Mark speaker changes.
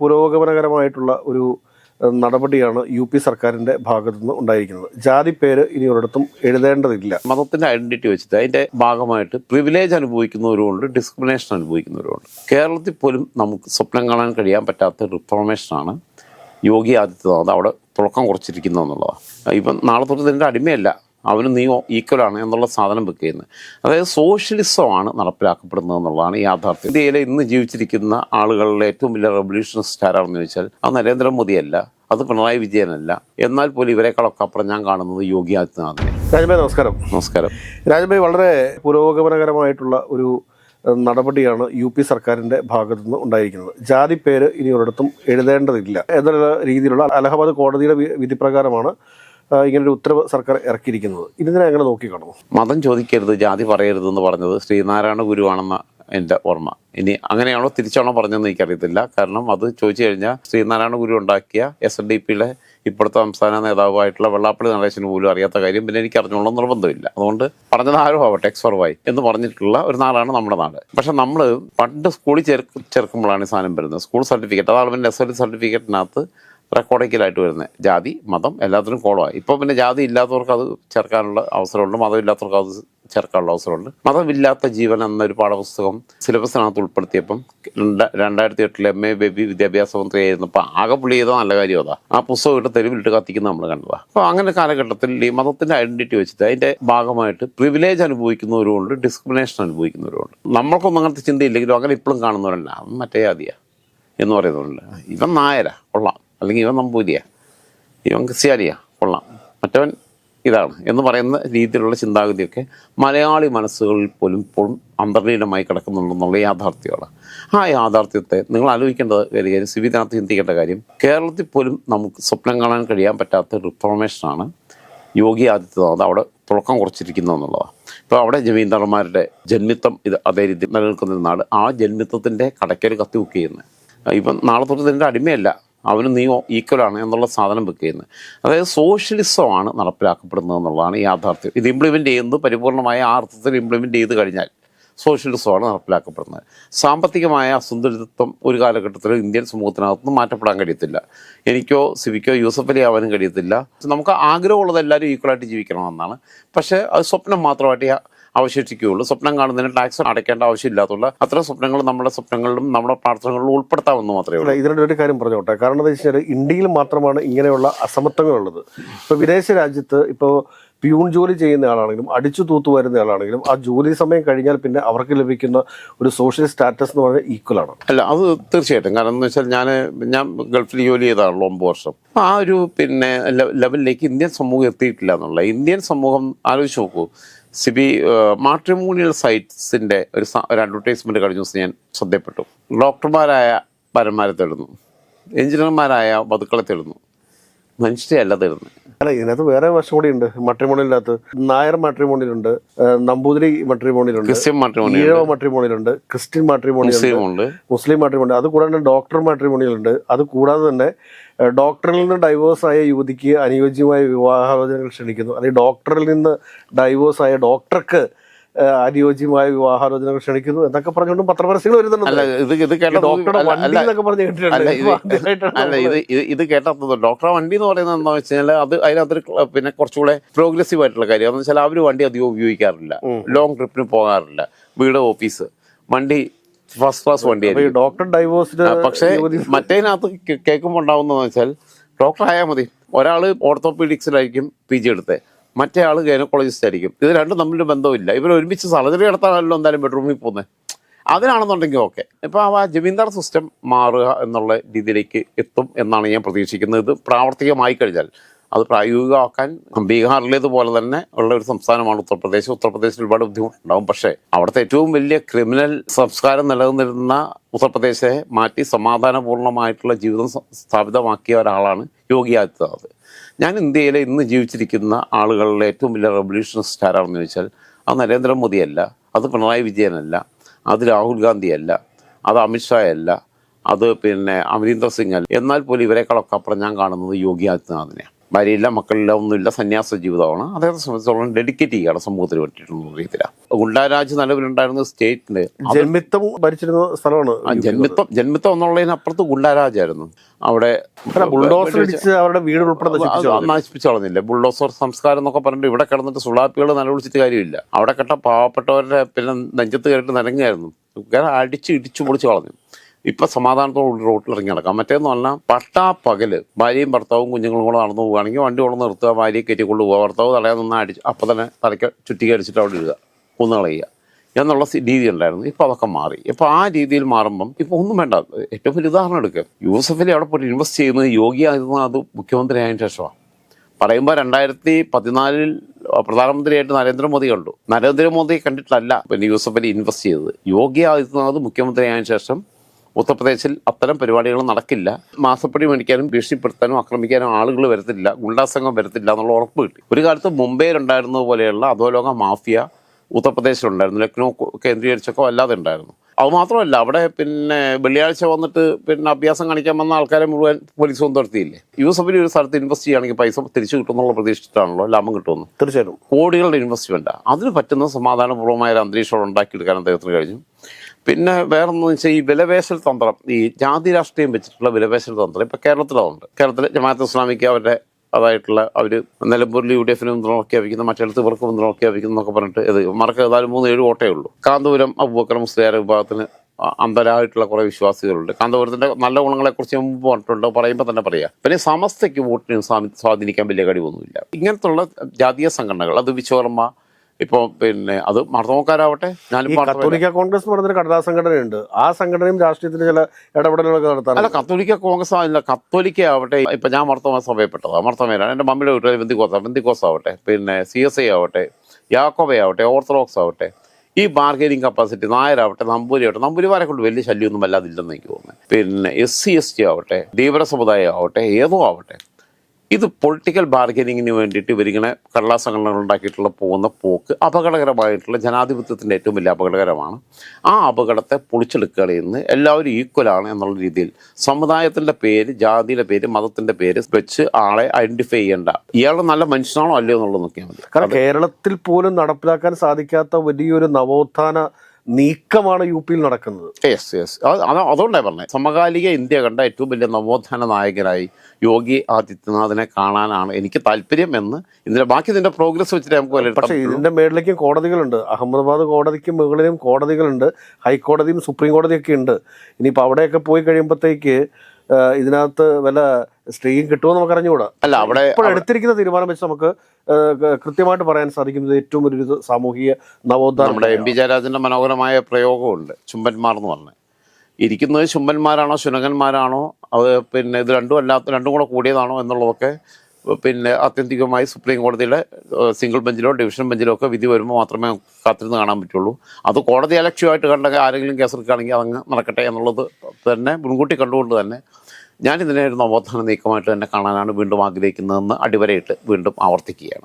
Speaker 1: പുരോഗമനകരമായിട്ടുള്ള ഒരു നടപടിയാണ് U P സർക്കാരിന്റെ ഭാഗത്തു നിന്ന് ഉണ്ടായിരിക്കുന്നത്. ജാതി പേര് ഇനി ഒരിടത്തും എഴുതേണ്ടതില്ല.
Speaker 2: മതത്തിന്റെ ഐഡന്റിറ്റി വെച്ചിട്ട് അതിന്റെ ഭാഗമായിട്ട് പ്രിവിലേജ് അനുഭവിക്കുന്നവരുമുണ്ട് ഡിസ്ക്രിമിനേഷൻ അനുഭവിക്കുന്നവരുമുണ്ട്. കേരളത്തിൽ പോലും നമുക്ക് സ്വപ്നം കാണാൻ കഴിയാൻ പറ്റാത്ത റിഫോർമേഷനാണ് യോഗി ആദിത്യനാഥ് അവിടെ തുടക്കം കുറിച്ചിരിക്കുന്നു എന്നുള്ളതാണ് ഇപ്പം നാളെ തൊട്ട് ഇതിന്റെ അടിമയല്ല. അവന് നീ ഈക്വലാണ് എന്നുള്ള സാധനം വെക്കുന്നത് അതായത് സോഷ്യലിസമാണ് നടപ്പിലാക്കപ്പെടുന്നത് എന്നുള്ളതാണ് യാഥാർത്ഥ്യം. ഇന്ത്യയിലെ ഇന്ന് ജീവിച്ചിരിക്കുന്ന ആളുകളുടെ ഏറ്റവും വലിയ റെവല്യൂഷനിസ്റ്റ് ആരാണെന്ന് ചോദിച്ചാൽ അത് നരേന്ദ്രമോദിയല്ല അത് പിണറായി വിജയനല്ല. എന്നാൽ പോലും ഇവരെക്കാളൊക്കെ അപ്പുറം ഞാൻ കാണുന്നത് യോഗി ആദിത്യനാഥിനെ.
Speaker 1: രാജഭായ് നമസ്കാരം.
Speaker 2: നമസ്കാരം.
Speaker 1: രാജഭായ് വളരെ പുരോഗമനകരമായിട്ടുള്ള ഒരു നടപടിയാണ് യു പി സർക്കാരിന്റെ ഭാഗത്തു നിന്ന് ഉണ്ടായിരിക്കുന്നത്. ജാതി പേര് ഇനി ഒരിടത്തും എഴുതേണ്ടതില്ല എന്നുള്ള രീതിയിലുള്ള അലഹബാദ് കോടതിയുടെ വിധിപ്രകാരമാണ് ഇങ്ങനൊരു ഉത്തരവ് സർക്കാർ ഇറക്കിയിരിക്കുന്നത്. ഇതിനെ അങ്ങനെ നോക്കിക്കാണുന്നു
Speaker 2: മതം ചോദിക്കരുത് ജാതി പറയരുത് എന്ന് പറഞ്ഞത് ശ്രീനാരായണ ഗുരുവാണെന്ന എന്റെ ഓർമ്മ. ഇനി അങ്ങനെയാണോ തിരിച്ചാണോ പറഞ്ഞതെന്ന് എനിക്കറിയത്തില്ല. കാരണം അത് ചോദിച്ചു കഴിഞ്ഞാൽ ശ്രീനാരായണ ഗുരു ഉണ്ടാക്കിയ എസ് എൻ ഡി പിയുടെ ഇപ്പോഴത്തെ സംസ്ഥാന നേതാവായിട്ടുള്ള വെള്ളാപ്പള്ളി നടേശന് പോലും അറിയാത്ത കാര്യം പിന്നെ എനിക്ക് അറിഞ്ഞോളാം നിർബന്ധമില്ല. അതുകൊണ്ട് പറഞ്ഞത് ആരോ ആവട്ടെ എക്സ് വൈ എന്ന് പറഞ്ഞിട്ടുള്ള ഒരു നാടാണ് നമ്മുടെ നാട്. പക്ഷെ നമ്മൾ പണ്ട് സ്കൂളിൽ ചേർക്ക് ചേർക്കുമ്പോഴാണ് സാധനം വരുന്നത്. സ്കൂൾ സർട്ടിഫിക്കറ്റ് അതാണ് പിന്നെ എസ് എൽ സർട്ടിഫിക്കറ്റിനകത്ത് റെക്കോർഡിക്കലായിട്ട് വരുന്നത്. ജാതി മതം എല്ലാത്തിനും കോളമായി ഇപ്പോൾ പിന്നെ ജാതി ഇല്ലാത്തവർക്ക് അത് ചേർക്കാനുള്ള അവസരമുണ്ട്. മതം ഇല്ലാത്തവർക്ക് അത് ചേർക്കാനുള്ള അവസരമുണ്ട്. മതമില്ലാത്ത ജീവൻ എന്നൊരു പാഠപുസ്തകം സിലബസിനകത്ത് ഉൾപ്പെടുത്തിയപ്പം രണ്ട- രണ്ടായിരത്തി എട്ടിൽ എം എ ബേബി വിദ്യാഭ്യാസ മന്ത്രി ആയിരുന്നപ്പോൾ ആകെ പുള്ളി ചെയ്ത നല്ല കാര്യം അതാ. ആ പുസ്തകം ഇട്ട് തെരുവിലിട്ട് കത്തിക്കുന്ന നമ്മൾ കണ്ടതാ. അപ്പോൾ അങ്ങനെ കാലഘട്ടത്തിൽ ഈ മതത്തിന്റെ ഐഡന്റിറ്റി വെച്ചിട്ട് അതിന്റെ ഭാഗമായിട്ട് പ്രിവിലേജ് അനുഭവിക്കുന്നവരുമുണ്ട് ഡിസ്ക്രിമിനേഷൻ അനുഭവിക്കുന്നവരുമുണ്ട്. നമ്മൾക്കൊന്നും അങ്ങനത്തെ ചിന്തയില്ലെങ്കിലും അങ്ങനെ ഇപ്പോഴും കാണുന്നവരല്ല. മറ്റേ ജാതിയാ എന്ന് പറയുന്നുണ്ട് ഇവൻ നായരാ. കൊള്ളാം. അല്ലെങ്കിൽ ഇവൻ നമ്പൂതിയാ ഇവൻ ക്രിസ്ത്യാനിയാ. കൊള്ളാം. മറ്റവൻ ഇതാണ് എന്ന് പറയുന്ന രീതിയിലുള്ള ചിന്താഗതിയൊക്കെ മലയാളി മനസ്സുകളിൽ പോലും ഇപ്പോഴും അന്തർലീനമായി കിടക്കുന്നുണ്ടെന്നുള്ള യാഥാർത്ഥ്യമാണ്. ആ യാഥാർത്ഥ്യത്തെ നിങ്ങൾ ആലോചിക്കേണ്ടത് ഒരു കാര്യം സിവിനകത്ത് ചിന്തിക്കേണ്ട കാര്യം കേരളത്തിൽ പോലും നമുക്ക് സ്വപ്നം കാണാൻ കഴിയാൻ പറ്റാത്ത റിഫോർമേഷനാണ് യോഗി ആദിത്യനാഥ് അവിടെ തുടക്കം കുറിച്ചിരിക്കുന്നു എന്നുള്ളതാണ്. ഇപ്പോൾ അവിടെ ജമീന്ദാർമാരുടെ ജന്മിത്വം ഇത് അതേ രീതിയിൽ നിലനിൽക്കുന്ന നാട്. ആ ജന്മിത്വത്തിന്റെ കടയ്ക്കൊരു കത്തി ബുക്ക് ചെയ്യുന്നത് ഇപ്പം നാളെ തൊട്ട് ഇതിന്റെ അടിമയല്ല. അവന് നീ ഈക്വലാണ് എന്നുള്ള സാധനം വെക്കുന്നത് അതായത് സോഷ്യലിസമാണ് നടപ്പിലാക്കപ്പെടുന്നത് എന്നുള്ളതാണ് യാഥാർത്ഥ്യം. ഇത് ഇംപ്ലിമെന്റ് ചെയ്യുന്നത് പരിപൂർണമായ ആ അർത്ഥത്തിൽ ഇംപ്ലിമെന്റ് ചെയ്ത് കഴിഞ്ഞാൽ സോഷ്യലിസമാണ് നടപ്പിലാക്കപ്പെടുന്നത്. സാമ്പത്തികമായ അസന്തുലിതത്വം ഒരു കാലഘട്ടത്തിൽ ഇന്ത്യൻ സമൂഹത്തിനകത്തുനിന്ന് മാറ്റപ്പെടാൻ കഴിയത്തില്ല. എനിക്കോ സിവിക്കോ യൂസഫ് അലി ആവാനും കഴിയത്തില്ല. നമുക്ക് ആഗ്രഹമുള്ളത് എല്ലാവരും ഈക്വലായിട്ട് ജീവിക്കണമെന്നാണ്. പക്ഷേ അത് സ്വപ്നം മാത്രമായിട്ട് അവശേഷിക്കുകയുള്ളൂ. സ്വപ്നം കാണുന്നതിന് ടാക്സ് അടയ്ക്കേണ്ട ആവശ്യമില്ലാത്തുള്ള അത്ര സ്വപ്നങ്ങൾ നമ്മുടെ സ്വപ്നങ്ങളിലും നമ്മുടെ പ്രാർത്ഥനകളിലും ഉൾപ്പെടുത്താമെന്ന് മാത്രമേ ഉള്ളൂ.
Speaker 1: ഇതിനൊരു ഒരു കാര്യം പറഞ്ഞോട്ടെ? കാരണം എന്താ വെച്ചാൽ ഇന്ത്യയിൽ മാത്രമാണ് ഇങ്ങനെയുള്ള അസമത്വങ്ങളുള്ളത്. ഇപ്പോൾ വിദേശ രാജ്യത്ത് ഇപ്പോൾ പ്യൂൺ ജോലി ചെയ്യുന്ന ആളാണെങ്കിലും അടിച്ചു തൂത്തു വരുന്ന ആളാണെങ്കിലും ആ ജോലി സമയം കഴിഞ്ഞാൽ പിന്നെ അവർക്ക് ലഭിക്കുന്ന ഒരു സോഷ്യൽ സ്റ്റാറ്റസ് എന്ന് പറഞ്ഞാൽ ഈക്വൽ ആണ്.
Speaker 2: അല്ല അത് തീർച്ചയായിട്ടും. കാരണം എന്ന് വെച്ചാൽ ഞാൻ ഞാൻ ഗൾഫിൽ ജോലി ചെയ്താണല്ലോ ഒമ്പത് വർഷം. അപ്പൊ ആ ഒരു പിന്നെ ലെവലിലേക്ക് ഇന്ത്യൻ സമൂഹം എത്തിയിട്ടില്ല എന്നുള്ള ഇന്ത്യൻ സമൂഹം ആലോചിച്ച് നോക്കൂ. സിബി മാട്രിമോണിയൽ സൈറ്റ്സിന്റെ ഒരു ഒരു അഡ്വർടൈസ്മെന്റ് കഴിഞ്ഞ ദിവസം ഞാൻ ശ്രദ്ധപ്പെട്ടു ഡോക്ടർമാരായ പരന്മാരെ തേടുന്നു. എഞ്ചിനീയർമാരായ വധുക്കളെ തേടുന്നു. മനുഷ്യരെ അല്ല തേടുന്നത്.
Speaker 1: അല്ല ഇതിനകത്ത് വേറെ വശം കൂടി ഉണ്ട് മട്രിമോണിയിലകത്ത് നായർ മട്രിമോണിലുണ്ട് നമ്പൂതിരി മട്രിമോണിലുണ്ട്
Speaker 2: ക്രിസ്ത്യൻ മാട്രിമോണി
Speaker 1: ഈഴവ മട്രിമോണിലുണ്ട് ക്രിസ്ത്യൻ മാട്രിമോണിയലുണ്ട്
Speaker 2: മുസ്ലിം
Speaker 1: മാട്രിമോണി അത് കൂടാതെ ഡോക്ടർ മാട്രിമോണിയിലുണ്ട്. അത് കൂടാതെ തന്നെ ഡോക്ടറിൽ നിന്ന് ഡൈവോഴ്സ് ആയ യുവതിക്ക് അനുയോജ്യമായ വിവാഹാലോചനകൾ ക്ഷണിക്കുന്നു. അല്ലെങ്കിൽ ഡോക്ടറിൽ നിന്ന് ഡൈവോഴ്സ് ആയ ഡോക്ടർക്ക് അനുയോജ്യമായ വിവാഹാലോചനകൾ ക്ഷണിക്കുന്നു എന്നൊക്കെ പറഞ്ഞുകൊണ്ടും പത്രപരസ്യങ്ങൾ
Speaker 2: അല്ല
Speaker 1: വരുന്നുണ്ട്
Speaker 2: ഇത് ഇത് അല്ല, കേട്ടത് ഡോക്ടറെ വണ്ടി എന്ന് പറയുന്നത് എന്താ വെച്ച് കഴിഞ്ഞാൽ അത് അതിനകത്തൊരു പിന്നെ കുറച്ചുകൂടെ പ്രോഗ്രസീവ് ആയിട്ടുള്ള കാര്യം. എന്ന് വെച്ചാൽ അവർ വണ്ടി അധികം ഉപയോഗിക്കാറില്ല. ലോങ് ട്രിപ്പിന് പോകാറില്ല. വീട് ഓഫീസ് വണ്ടി ഫസ്റ്റ് ക്ലാസ് വണ്ടിയായിരുന്നു
Speaker 1: ഡോക്ടർ
Speaker 2: ഡൈവോഴ്സ് പക്ഷേ മറ്റേതിനകത്ത് കേൾക്കുമ്പോൾ ഉണ്ടാവുന്നതെന്ന് വെച്ചാൽ ഡോക്ടർ ആയാൽ മതി ഒരാൾ ഓർത്തോപീഡിക്സിലായിരിക്കും പി ജി എടുത്തത് മറ്റേ ആൾ ഗൈനക്കോളജിസ്റ്റ് ആയിരിക്കും. ഇത് രണ്ടും തമ്മിൽ ബന്ധമില്ല ഇവർ ഒരുമിച്ച് സർജറി നടത്താനല്ലോ എന്തായാലും ബെഡ്റൂമിൽ പോകുന്നത് അതിനാണെന്നുണ്ടെങ്കിൽ ഓക്കെ. ഇപ്പോൾ ആ ജമീന്ദാർ സിസ്റ്റം മാറുക എന്നുള്ള രീതിയിലേക്ക് എത്തും എന്നാണ് ഞാൻ പ്രതീക്ഷിക്കുന്നത്. ഇത് പ്രാവർത്തികമായി കഴിഞ്ഞാൽ അത് പ്രായോഗികമാക്കാൻ ബീഹാറിലേതുപോലെ തന്നെ ഉള്ള ഒരു സംസ്ഥാനമാണ് ഉത്തർപ്രദേശ്. ഉത്തർപ്രദേശിൽ ഒരുപാട് ബുദ്ധിമുട്ടുണ്ടാവും. പക്ഷേ അവിടുത്തെ ഏറ്റവും വലിയ ക്രിമിനൽ സംസ്കാരം നിലനിന്നിരുന്ന ഉത്തർപ്രദേശെ മാറ്റി സമാധാനപൂർണമായിട്ടുള്ള ജീവിതം സ്ഥാപിതമാക്കിയ ഒരാളാണ് യോഗി ആദിത്യനാഥ്. ഞാൻ ഇന്ത്യയിലെ ഇന്ന് ജീവിച്ചിരിക്കുന്ന ആളുകളുടെ ഏറ്റവും വലിയ റെവല്യൂഷനിസ്റ്റ് ആരാണെന്ന് ചോദിച്ചാൽ അത് നരേന്ദ്രമോദിയല്ല അത് പിണറായി വിജയനല്ല അത് രാഹുൽ ഗാന്ധിയല്ല അത് അമിത്ഷാ അല്ല അത് പിന്നെ അമരീന്ദർ സിംഗ് അല്ല. എന്നാൽ പോലും ഇവരെക്കാളൊക്കെ അപ്പുറം ഞാൻ കാണുന്നത് യോഗി ആദിത്യനാഥിനെയാണ്. ഭാര്യയില്ല മക്കളില്ല ഒന്നുമില്ല സന്യാസ ജീവിതമാണ്. അദ്ദേഹത്തെ സംബന്ധിച്ചോളം ഡെഡിക്കേറ്റ് ചെയ്യുകയാണ് സമൂഹത്തിന് വേണ്ടിയിട്ടുള്ള രീതിയിലാണ് ഗുണ്ടാരാജ് നിലവിലുണ്ടായിരുന്ന സ്റ്റേറ്റിന്
Speaker 1: ജന്മിത്തം ഭരിച്ചിരുന്ന സ്ഥലമാണ്
Speaker 2: ജന്മിത്തം ജന്മിത്വം എന്നുള്ളതിനപ്പുറത്ത് ഗുണ്ടാരാജായിരുന്നു അവിടെ
Speaker 1: ബുൾഡോസർ അവരുടെ വീട് ഉൾപ്പെടെ നശിപ്പിച്ചു
Speaker 2: അത് നശിപ്പിച്ചു കളഞ്ഞില്ല ബുൾഡോസർ സംസ്കാരം എന്നൊക്കെ പറഞ്ഞിട്ട് ഇവിടെ കിടന്നിട്ട് സുളാപ്പികൾ നിലവിളിച്ചിട്ട് കാര്യമില്ല. അവിടെ കെട്ട പാവപ്പെട്ടവരുടെ പിന്നെ നെഞ്ചത്ത് കയറിട്ട് നനങ്ങായിരുന്നു കാരണം അടിച്ച് ഇടിച്ചു പൊളിച്ചു കളഞ്ഞു. ഇപ്പൊ സമാധാനത്തോടെ റോട്ടിൽ ഇറങ്ങി നടക്കാം. മറ്റേന്ന് പറഞ്ഞാൽ പട്ടാ പകൽ ഭാര്യയും ഭർത്താവും കുഞ്ഞുങ്ങളും കൂടെ നടന്നു പോവുകയാണെങ്കിൽ വണ്ടി കൊണ്ട് നിർത്തുക ഭാര്യയെ കയറ്റിക്കൊണ്ട് പോവുക ഭർത്താവ് തടയാൻ നിന്ന് അടിച്ച് അപ്പം തന്നെ തലയ്ക്ക് ചുറ്റിക്ക് അടിച്ചിട്ട് അവിടെ ഇടുക കുന്നുകളയുക എന്നുള്ള രീതി ഉണ്ടായിരുന്നു. ഇപ്പൊ അതൊക്കെ മാറി. ഇപ്പൊ ആ രീതിയിൽ മാറുമ്പം ഇപ്പൊ ഒന്നും വേണ്ട. ഏറ്റവും വലിയ ഉദാഹരണം എടുക്കുക യൂസഫലി അവിടെ പോയി ഇൻവെസ്റ്റ് ചെയ്യുന്നത് യോഗി ആദിത്യനാഥ് മുഖ്യമന്ത്രി ആയതിനു ശേഷമാണ് പറയുമ്പോൾ രണ്ടായിരത്തി പതിനാലിൽ പ്രധാനമന്ത്രിയായിട്ട് നരേന്ദ്രമോദി കണ്ടു. നരേന്ദ്രമോദി കണ്ടിട്ടല്ല പിന്നെ യൂസഫലി ഇൻവെസ്റ്റ് ചെയ്തത്. യോഗി ആദിത്യനാഥ് മുഖ്യമന്ത്രി ആയതിനു ശേഷം ഉത്തർപ്രദേശിൽ അത്തരം പരിപാടികൾ നടക്കില്ല. മാസപ്പടി മേടിക്കാനും ഭീഷണിപ്പെടുത്താനും ആക്രമിക്കാനും ആളുകൾ വരത്തില്ല ഗുണ്ടാസംഘം വരത്തില്ല എന്നുള്ള ഉറപ്പ് കിട്ടി. ഒരു കാലത്ത് മുംബൈയിലുണ്ടായിരുന്നത് പോലെയുള്ള അധോലോക മാഫിയ ഉത്തർപ്രദേശിലുണ്ടായിരുന്നു. ലക്നൗ കേന്ദ്രീകരിച്ചൊക്കെ അല്ലാതെ ഉണ്ടായിരുന്നു. അത് മാത്രമല്ല അവിടെ പിന്നെ വെള്ളിയാഴ്ച വന്നിട്ട് പിന്നെ അഭ്യാസം കാണിക്കാൻ വന്ന ആൾക്കാരെ മുഴുവൻ പോലീസ് ഒന്നും നിർത്തിയില്ലേ? യൂസഫിൽ ഒരു സ്ഥലത്ത് ഇൻവെസ്റ്റ് ചെയ്യുകയാണെങ്കിൽ പൈസ തിരിച്ചു കിട്ടുമെന്നുള്ള പ്രതീക്ഷിച്ചിട്ടാണല്ലോ ലാഭം കിട്ടുമെന്ന്.
Speaker 1: തീർച്ചയായിട്ടും.
Speaker 2: കോടികളുടെ ഇൻവെസ്റ്റ്മെന്റ് അതിന് പറ്റുന്ന സമാധാനപൂർവമായ ഒരു അന്തരീക്ഷം ഉണ്ടാക്കിയെടുക്കാൻ അദ്ദേഹത്തിന് കഴിഞ്ഞു. പിന്നെ വേറൊന്ന് വെച്ചാൽ ഈ വിലപേശൽ തന്ത്രം ഈ ജാതി രാഷ്ട്രീയം വെച്ചിട്ടുള്ള വിലപേശൽ തന്ത്രം ഇപ്പൊ കേരളത്തിലുണ്ട്. കേരളത്തിലെ ജമാഅത്ത് ഇസ്ലാമിക്ക് അവരുടെ അതായിട്ടുള്ള അവർ നിലമ്പൂരിൽ യു ഡി എഫിന് വയ്ക്കുന്ന മറ്റിടത്ത് ഇവർക്ക് വയ്ക്കുന്നു എന്നൊക്കെ പറഞ്ഞിട്ട് ഇത് ഇവർക്ക് ഏതായാലും മൂന്ന് ഏഴ് വോട്ടേ ഉള്ളൂ. കാന്തപുരം അബൂബക്കർ മുസ്ലിയാർ വിഭാഗത്തിന് അന്തരായിട്ടുള്ള കുറേ വിശ്വാസികളുണ്ട്. കാന്തപുരത്തിന്റെ നല്ല ഗുണങ്ങളെക്കുറിച്ച് മുമ്പ് പറഞ്ഞിട്ടുണ്ട്. പറയുമ്പോൾ തന്നെ പറയാം. പിന്നെ സമസ്തയ്ക്ക് വോട്ടിന് സ്വാധീനിക്കാൻ വലിയ കഴിവൊന്നുമില്ല ഇങ്ങനത്തുള്ള ജാതീയ സംഘടനകൾ അത് വിശ്വകർമ്മ ഇപ്പോൾ പിന്നെ അത് മർദ്ദമക്കാരാവട്ടെ?
Speaker 1: ഈ
Speaker 2: ഞാനും
Speaker 1: കത്തോലിക്ക കോൺഗ്രസ് പറഞ്ഞൊരു കടലാ സംഘടനയുണ്ട് ആ സംഘടനയും രാഷ്ട്രീയത്തിന് ചില ഇടപെടലുകളൊക്കെ
Speaker 2: അല്ല കത്തോലിക്ക കോൺഗ്രസ് ആവില്ല കത്തോലിക്ക ആവട്ടെ. ഇപ്പൊ ഞാൻ മർത്തോമ സഭയപ്പെട്ടതാണ് മർത്തോമയിലാണ് എന്റെ മമ്മിയുടെ വീട്ടിൽ ബന്ദിക്കോസ ബന്ദിക്കോസ് ആവട്ടെ. പിന്നെ സി എസ് ഐ ആവട്ടെ യാക്കോബ ആവട്ടെ ഓർത്തഡോക്സ് ആവട്ടെ ഈ ബാർഗനിങ് കപ്പാസിറ്റി നായരാവട്ടെ നമ്പൂരി ആവട്ടെ. നമ്പൂരിമാരെ കൊണ്ട് വലിയ ശല്യമൊന്നും വല്ലാതില്ലെന്ന് എനിക്ക് തോന്നുന്നത് പിന്നെ എസ് സി എസ് ടി ആവട്ടെ ധീവര സമുദായം ആവട്ടെ ഏതോ ആവട്ടെ. ഇത് പൊളിറ്റിക്കൽ ബാർഗനിങ്ങിന് വേണ്ടിയിട്ട് ഇവരിങ്ങനെ കള്ളാ സംഘടനകൾ ഉണ്ടാക്കിയിട്ടുള്ള പോകുന്ന പോക്ക് അപകടകരമായിട്ടുള്ള ജനാധിപത്യത്തിന്റെ ഏറ്റവും വലിയ അപകടകരമാണ്. ആ അപകടത്തെ പൊളിച്ചെടുക്കുകയിൽ നിന്ന് എല്ലാവരും ഈക്വലാണ് എന്നുള്ള രീതിയിൽ സമുദായത്തിന്റെ പേര് ജാതിയുടെ പേര് മതത്തിന്റെ പേര് വെച്ച് ആളെ ഐഡന്റിഫൈ ചെയ്യേണ്ട. ഇയാൾ നല്ല മനുഷ്യനാണോ അല്ലയോ എന്നുള്ളത് നോക്കിയാൽ മതി.
Speaker 1: കാരണം കേരളത്തിൽ പോലും നടപ്പിലാക്കാൻ സാധിക്കാത്ത വലിയൊരു നവോത്ഥാന നീക്കമാണ് യു പിയിൽ നടക്കുന്നത്.
Speaker 2: യെസ് യെസ് അതുകൊണ്ടാണ് പറഞ്ഞത് സമകാലിക ഇന്ത്യ കണ്ട ഏറ്റവും വലിയ നവോത്ഥാന നായകനായി യോഗി ആദിത്യനാഥിനെ കാണാനാണ് എനിക്ക് താല്പര്യം എന്ന് ഇതിന്റെ ബാക്കി ഇതിന്റെ പ്രോഗ്രസ് വെച്ചിട്ട് നമുക്ക്
Speaker 1: പക്ഷേ ഇതിന്റെ മേളിലേക്കും കോടതികളുണ്ട്. അഹമ്മദാബാദ് കോടതിക്ക് മുകളിലും കോടതികളുണ്ട്. ഹൈക്കോടതിയും സുപ്രീം കോടതിയൊക്കെ ഉണ്ട്. ഇനിയിപ്പോൾ അവിടെയൊക്കെ പോയി കഴിയുമ്പോഴത്തേക്ക് ഇതിനകത്ത് വല്ല സ്ത്രീയും കിട്ടുമെന്ന് നമുക്ക് അറിഞ്ഞുകൂടാ
Speaker 2: അല്ല അവിടെ
Speaker 1: ഇപ്പോൾ എടുത്തിരിക്കുന്ന തീരുമാനം വെച്ച് നമുക്ക് കൃത്യമായിട്ട് പറയാൻ സാധിക്കുന്നത് ഏറ്റവും ഒരു സാമൂഹിക നവോത്ഥാനം
Speaker 2: നമ്മുടെ എം പി ജയരാജന്റെ മനോഹരമായ പ്രയോഗമുണ്ട് ചുംബന്മാർ എന്ന് പറഞ്ഞ്. ഇരിക്കുന്നത് ചുംബന്മാരാണോ ശുനകന്മാരാണോ അത് പിന്നെ ഇത് രണ്ടും അല്ലാത്ത രണ്ടും കൂടെ കൂടിയതാണോ എന്നുള്ളതൊക്കെ പിന്നെ ആത്യന്തികമായി സുപ്രീം കോടതിയുടെ സിംഗിൾ ബെഞ്ചിലോ ഡിവിഷൻ ബെഞ്ചിലോ ഒക്കെ വിധി വരുമ്പോൾ മാത്രമേ കാത്തിരുന്ന് കാണാൻ പറ്റുള്ളൂ. അത് കോടതി അലക്ഷ്യമായിട്ട് കണ്ടെങ്കിൽ ആരെങ്കിലും കേസെടുക്കുകയാണെങ്കിൽ അതങ്ങ് നടക്കട്ടെ എന്നുള്ളത് തന്നെ മുൻകൂട്ടി കണ്ടുകൊണ്ട് തന്നെ ഞാൻ ഇതിനെ നവോത്ഥാന നീക്കമായിട്ട് തന്നെ കാണാനാണ് വീണ്ടും ആഗ്രഹിക്കുന്നതെന്ന് അടിവരയിട്ട് വീണ്ടും ആവർത്തിക്കുകയാണ്.